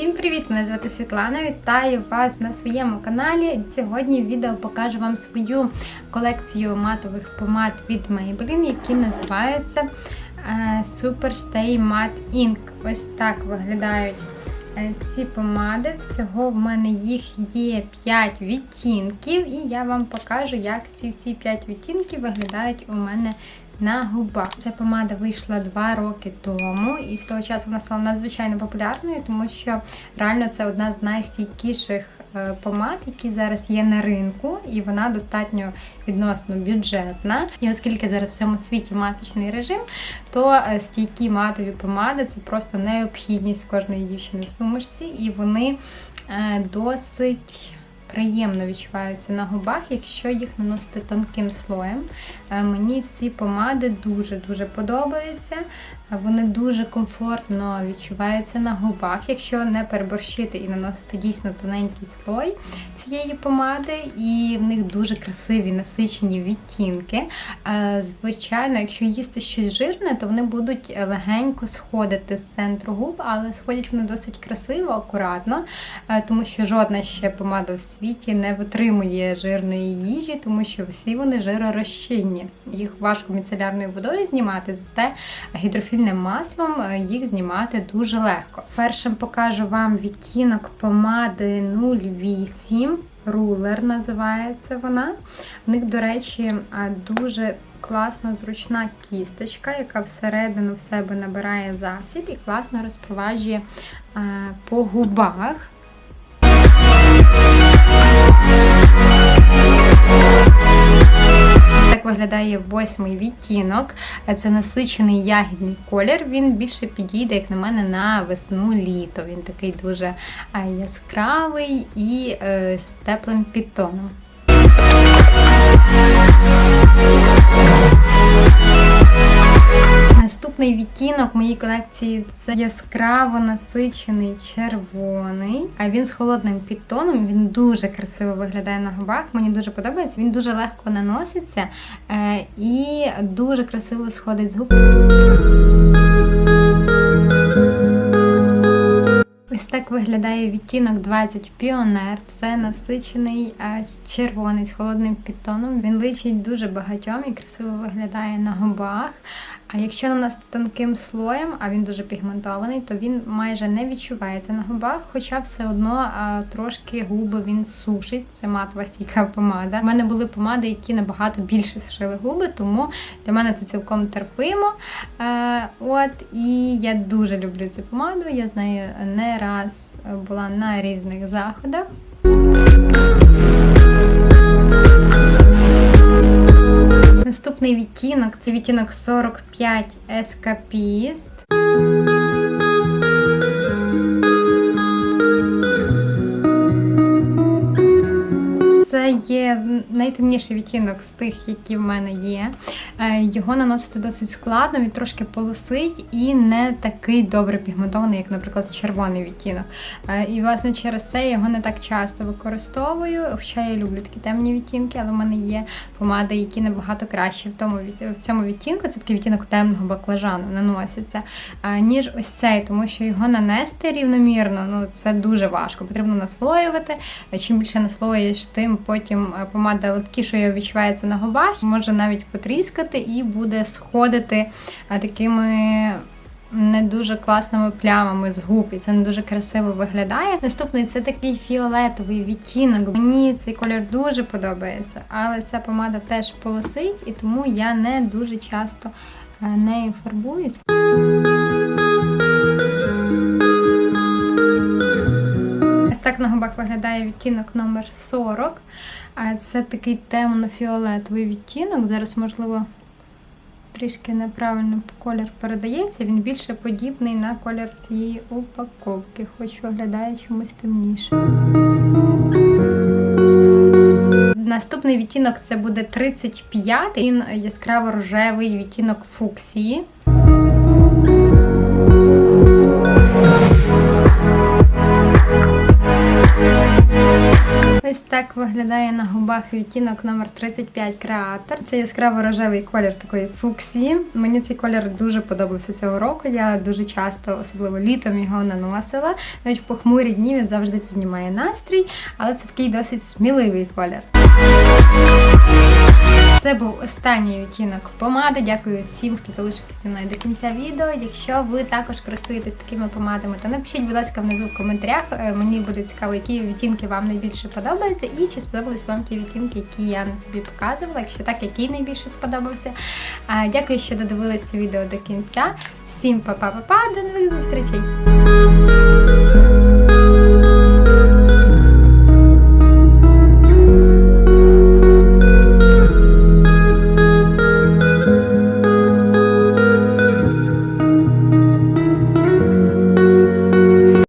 Всім привіт! Мене звати Світлана. Вітаю вас на своєму каналі. Сьогодні в відео покажу вам свою колекцію матових помад від Maybelline, які називаються е, Super Stay Matte Ink. Ось так виглядають е, ці помади. Всього в мене їх є 5 відтінків, і я вам покажу, як ці всі 5 відтінків виглядають у мене на губах. Ця помада вийшла 2 роки тому, і з того часу вона стала надзвичайно популярною, тому що реально це одна з найстійкіших е, помад, які зараз є на ринку, і вона достатньо відносно бюджетна. І оскільки зараз в всьому світі масочний режим, то е, стійкі матові помади це просто необхідність в кожної дівчини в сумочці, і вони е, досить. Приємно відчуваються на губах, якщо їх наносити тонким слоєм. Е, Мені ці помади дуже-дуже подобаються. Е, Вони дуже комфортно відчуваються на губах, якщо не переборщити і наносити дійсно тоненький слой цієї помади, і в них дуже красиві насичені відтінки. Е, Звичайно, якщо їсти щось жирне, то вони будуть легенько сходити з центру губ, але сходять вони досить красиво, акуратно, тому що жодна ще помада в світі не витримує жирної їжі, тому що всі вони жиророзчинні. Їх важко міцелярною водою знімати, зате гідрофільним маслом е, їх знімати дуже легко. Першим покажу вам відтінок помади 08. Рулер називається вона. В них, до речі, дуже класна зручна кісточка, яка всередину в себе набирає засіб і класно розпроваджує по губах. Так виглядає восьмий відтінок. Це насичений ягідний колір. Він більше підійде, як на мене, на весну-літо. Він такий дуже яскравий і е, з теплим підтоном. Наступний відтінок моїй колекції це яскраво насичений червоний, а він з холодним підтоном. Він дуже красиво виглядає на губах. Мені дуже подобається. Він дуже легко наноситься е, і дуже красиво сходить з губ. Ось так виглядає відтінок 20 Піонер. Це насичений червоний з холодним підтоном. Він личить дуже багатьом і красиво виглядає на губах. А якщо наносити тонким слоєм, а він дуже пігментований, то він майже не відчувається на губах, хоча все одно а, трошки губи він сушить. Це матова стійка помада. У мене були помади, які набагато більше сушили губи, тому для мене це цілком терпимо. Е, от, і я дуже люблю цю помаду. Я з нею не раз була на різних заходах. Наступний відтінок це відтінок 45 Escapist. Найтемніший відтінок з тих, які в мене є. Е, Його наносити досить складно, він трошки полосить і не такий добре пігментований, як, наприклад, червоний відтінок. Е, І, власне, через це я його не так часто використовую. Хоча я люблю такі темні відтінки, але в мене є помади, які набагато краще в тому в цьому відтінку. Це такий відтінок темного баклажану наноситься, е, ніж ось цей, тому що його нанести рівномірно, ну це дуже важко. Потрібно наслоювати. Чим більше наслоїш, тим потім е, помада липкішою відчувається на губах, може навіть потріскати і буде сходити е, такими не дуже класними плямами з губ, і це не дуже красиво виглядає. Наступний це такий фіолетовий відтінок. Мені цей колір дуже подобається, але ця помада теж полосить, і тому я не дуже часто е, нею фарбуюсь. Ось так на губах виглядає відтінок номер 40. Це такий темно-фіолетовий відтінок. Зараз, можливо, трішки неправильно колір передається. Він більше подібний на колір цієї упаковки, хоч виглядає чомусь темніше. Наступний відтінок це буде 35. Він яскраво рожевий відтінок фуксії. Ось так виглядає на губах відтінок номер 35 креатор. Це яскраво рожевий колір такої фуксії. Мені цей колір дуже подобався цього року. Я дуже часто, особливо літом, його наносила. Навіть в похмурі дні він завжди піднімає настрій, але це такий досить сміливий колір. Це був останній відтінок помади. Дякую всім, хто залишився зі мною до кінця відео. Якщо ви також користуєтесь такими помадами, то напишіть, будь ласка, внизу в коментарях. Е, Мені буде цікаво, які відтінки вам найбільше подобаються, і чи сподобались вам ті відтінки, які я на собі показувала. Якщо так, який найбільше сподобався. Дякую, що додивилися відео до кінця. Всім па-па-па-па, до нових зустрічей!